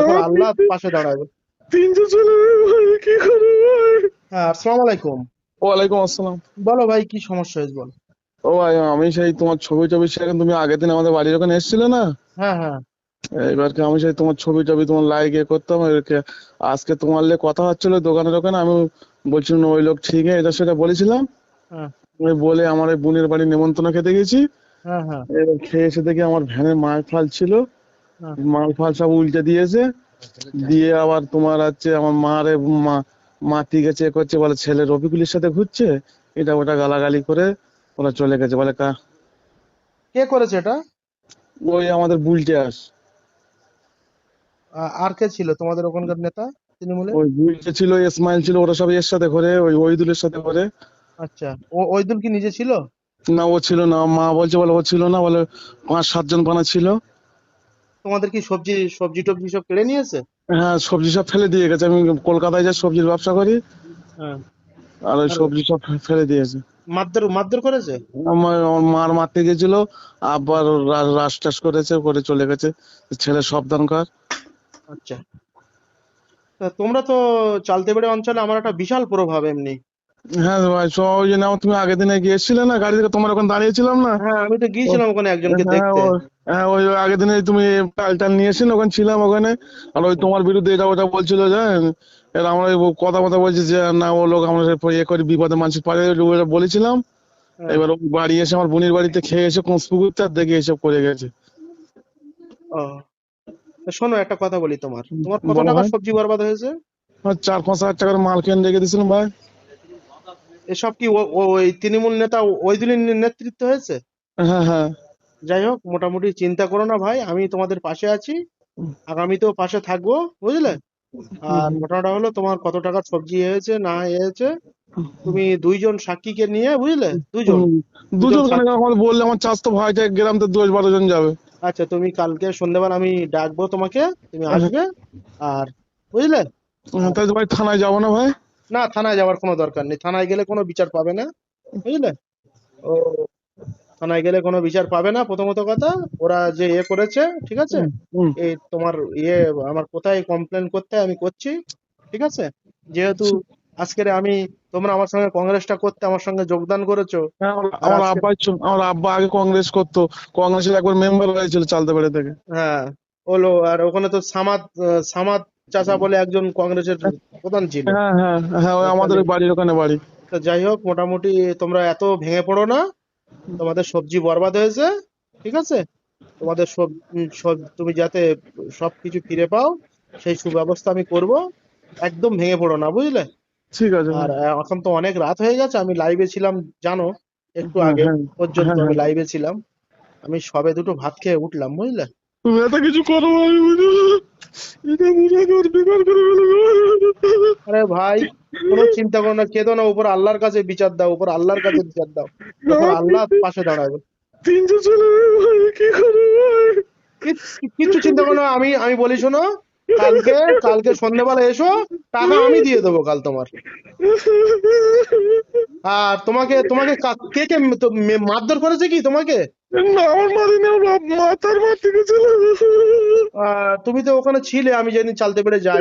তখন আল্লাহ পাশে দাঁড়াবে। ছেলে ভাই কি করব ভাই হ্যাঁ আসসালামু আলাইকুম। ওয়ালাইকুম আসসালাম। বলো ভাই কি সমস্যা হয়েছে বলো। ও ভাই আমি সেই তোমার ছবি টবি তুমি আগের দিন আমাদের বাড়ির ওখানে এসেছিলে না? হ্যাঁ হ্যাঁ। এবার কি আমি সেই তোমার ছবি টবি তোমার লাইক এ করতাম আজকে তোমার লে কথা হচ্ছিল দোকানে দোকানে আমি বলছিলাম ওই লোক ঠিক এটা সেটা বলেছিলাম। হ্যাঁ। বলে আমার এই বোনের বাড়ি নেমন্তন্ন খেতে গেছি। হ্যাঁ হ্যাঁ। এবার খেয়ে এসে দেখি আমার ভ্যানের মাল ফাল ছিল। মাল ফাল সব উল্টে দিয়েছে। দিয়ে আবার তোমার হচ্ছে আমার মারে মা মা ঠিক আছে এ করছে বলে ছেলে রবিকুলের সাথে ঘুরছে। এটা ওটা গালাগালি করে ওরা চলে গেছে বলে কা কে করেছে এটা? ওই আমাদের বুলটে আস আর কে ছিল তোমাদের ওখানকার নেতা তৃণমূলে ওই বুলটে ছিল ইসমাইল ছিল ওরা সব এর সাথে করে ওই ওইদুলের সাথে করে আচ্ছা ও ওইদুল কি নিজে ছিল? না ও ছিল না মা বলছে বলে ও ছিল না বলে পাঁচ সাতজন পানা ছিল। তোমাদের কি সবজি সবজি টবজি সব কেড়ে নিয়েছে? হ্যাঁ সবজি সব ফেলে দিয়ে গেছে। আমি কলকাতায় যা সবজির ব্যবসা করি হ্যাঁ। আর ওই সবজি সব ফেলে দিয়েছে। মারধর মারধর করেছে? আমার মার মারতে গেছিল আবার রা- রাশ টাস করেছে করে চলে গেছে। ছেলে সাবধান কর। আচ্ছা। তা তোমরা তো চালতে বেড়ে অঞ্চলে আমার একটা বিশাল প্রভাব এমনি। হ্যাঁ ভাই সব ওই জন্য তুমি আগের দিনে গিয়েছিলে না গাড়ি থেকে তোমার ওখানে দাঁড়িয়েছিলাম না? হ্যাঁ আমি তো গিয়েছিলাম ওখানে একজনকে হ্যাঁ দেখতে। হ্যাঁ ওই ওই আগের দিনে তুমি টাল টাল নিয়ে এসেছিলে ওখানে ছিলাম ওখানে। আর ওই তোমার বিরুদ্ধে এটা ওটা বলছিল জানেন? এর আমরা ওই কথা কথা বলছি যে না ও লোক আমরা ইয়ে করি বিপদে মানুষ পারে ওটা বলেছিলাম। হ্যাঁ। এবার ও বাড়ি এসে আমার বোনের বাড়িতে খেয়ে এসে কোঁচপুকুরতে আর দেখে এসব করে গেছে। ও। শোনো একটা কথা বলি তোমার। তোমার কত টাকা সবজি বরবাদ হয়েছে? চার পাঁচ হাজার টাকার মাল কিনে রেখে দিয়েছিলাম ভাই। এসব কি ওই তৃণমূল নেতা ওইদুলের নেতৃত্ব হয়েছে? হ্যাঁ হ্যাঁ। যাই হোক মোটামুটি চিন্তা করো না ভাই আমি তোমাদের পাশে আছি। আগামীতেও পাশে থাকব বুঝলে? আর ঘটনাটা হলো তোমার কত টাকার সবজি হয়েছে না হয়েছে? তুমি দুইজন সাক্ষীকে নিয়ে বুঝলে? দুজন। দুজন আমার বললে আমার চাষ তো ভাইটা গ্রাম তো দশ বারো জন যাবে। আচ্ছা তুমি কালকে সন্ধ্যেবেলা আমি ডাকবো তোমাকে তুমি আসবে আর বুঝলে? হ্যাঁ, তাই তো ভাই থানায় যাব না ভাই? না থানায় যাওয়ার কোনো দরকার নেই থানায় গেলে কোনো বিচার পাবে না বুঝলে? ও। থানায় গেলে কোনো বিচার পাবে না প্রথমত কথা। ওরা যে ইয়ে করেছে ঠিক আছে? এই তোমার ইয়ে আমার কোথায় কমপ্লেন করতে আমি করছি ঠিক আছে? যেহেতু আজকের আমি তোমরা আমার সঙ্গে কংগ্রেসটা করতে আমার সঙ্গে যোগদান করেছ। হ্যাঁ, আমার- আব্বা আমার আব্বা আগে কংগ্রেস করতো। কংগ্রেসের একবার মেম্বার হয়েছিল চালতে বেড়ে থেকে। হ্যাঁ হলো আর ওখানে তো সামাদ সামাদ চাচা বলে একজন কংগ্রেসের প্রধান ছিল। হ্যাঁ হ্যাঁ হ্যাঁ আমাদের বাড়ির ওখানে বাড়ি। তো যাই হোক মোটামুটি তোমরা এত ভেঙে পড়ো না। তোমাদের সবজি বরবাদ হয়েছে ঠিক আছে? তোমাদের সব সব- তুমি যাতে সবকিছু ফিরে পাও সেই সুব্যবস্থা আমি করব। একদম ভেঙে পড়ো না বুঝলে? ঠিক আছে আর এখন তো অনেক রাত হয়ে গেছে আমি লাইভে ছিলাম জানো? একটু হ্যাঁ, আগে হ্যাঁ, পর্যন্ত হ্যাঁ, আমি। লাইভে ছিলাম। আমি সবে দুটো ভাত খেয়ে উঠলাম বুঝলে? তুমি এত কিছু করো। আরে ভাই কোনো চিন্তা করো না কেঁদো না উপর আল্লাহর কাছে বিচার দাও উপর আল্লাহর কাছে বিচার দাও। উপর আল্লাহ পাশে দাঁড়াবে। তিনশো ছেলে ভাই কি করব ভাই? চিন্তা করো না আমি আমি বলি শোনো কালকে কালকে সন্ধ্যেবেলা এসো টাকা আমি দিয়ে দেবো কাল তোমার। আর তোমাকে তোমাকে কে কে মারধর করেছে কি তোমাকে? না আমার মারি না আমার মাথার গেছিল আহ, তুমি তো ওখানে ছিলে আমি যেদিন চালতে পেরে যাই।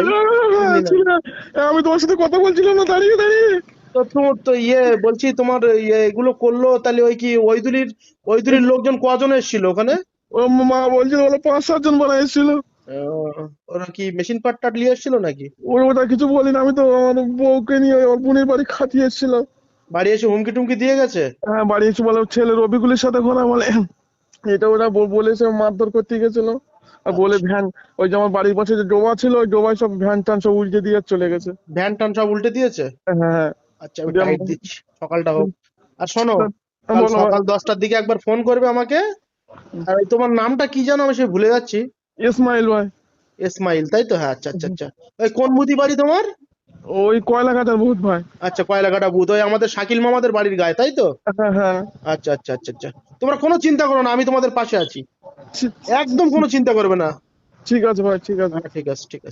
আমি তোমার সাথে কথা বলছিলাম না দাঁড়িয়ে দাঁড়িয়ে। তো তোমার তো ইয়ে বলছি তোমার ইয়ে এগুলো করল তাহলে ওই কি ওইদুলির ওইদুলির লোকজন কজন এসেছিল ওখানে? ও মা বলছিল বলে পাঁচ সাতজন বানা এসেছিল। আহ, ওরা কি মেশিন পাট টাট নিয়ে এসেছিল নাকি? ওর ওটা কিছু বলিনি আমি তো আমার বউকে নিয়ে ওর বোনের বাড়ি খাটিয়ে এসেছিলাম বাড়ি এসে হুমকি টুমকি দিয়ে গেছে? হ্যাঁ বাড়ি এসে বলে ওর ছেলে রবিকুলের সাথে ঘোরা বলে এটা ওটা ব- বলেছে মারধর করতে গেছিল। বলে ভ্যান ওই যে আমার বাড়ির পাশে যে ডোবা ছিল ওই ডোবায় সব ভ্যান ট্যান সব উল্টে দিয়ে চলে গেছে। ভ্যান ট্যান সব উল্টে দিয়েছে? হ্যাঁ হ্যাঁ আচ্ছা আমি টাইট দিচ্ছি। সকালটা হোক। আর শোনো। সকাল দশটার দিকে একবার ফোন করবে আমাকে। আর ওই তোমার নামটা কি জানো? আমি সে ভুলে যাচ্ছি। ইসমাইল ভাই। ইসমাইল তাই তো? হ্যাঁ আচ্ছা আচ্ছা আচ্ছা। ওই কোন বুধি বাড়ি তোমার? ওই কয়লা কাটার ভূত ভাই। আচ্ছা কয়লাকাটা বুধ। ওই আমাদের শাকিল মামাদের বাড়ির গায়ে তাই তো? হ্যাঁ হ্যাঁ। আচ্ছা আচ্ছা আচ্ছা আচ্ছা। তোমরা কোনো চিন্তা করো না আমি তোমাদের পাশে আছি। একদম কোনো চিন্তা করবে না। ঠিক আছে ভাই ঠিক আছে। হ্যাঁ ঠিক আছে ঠিক আছে।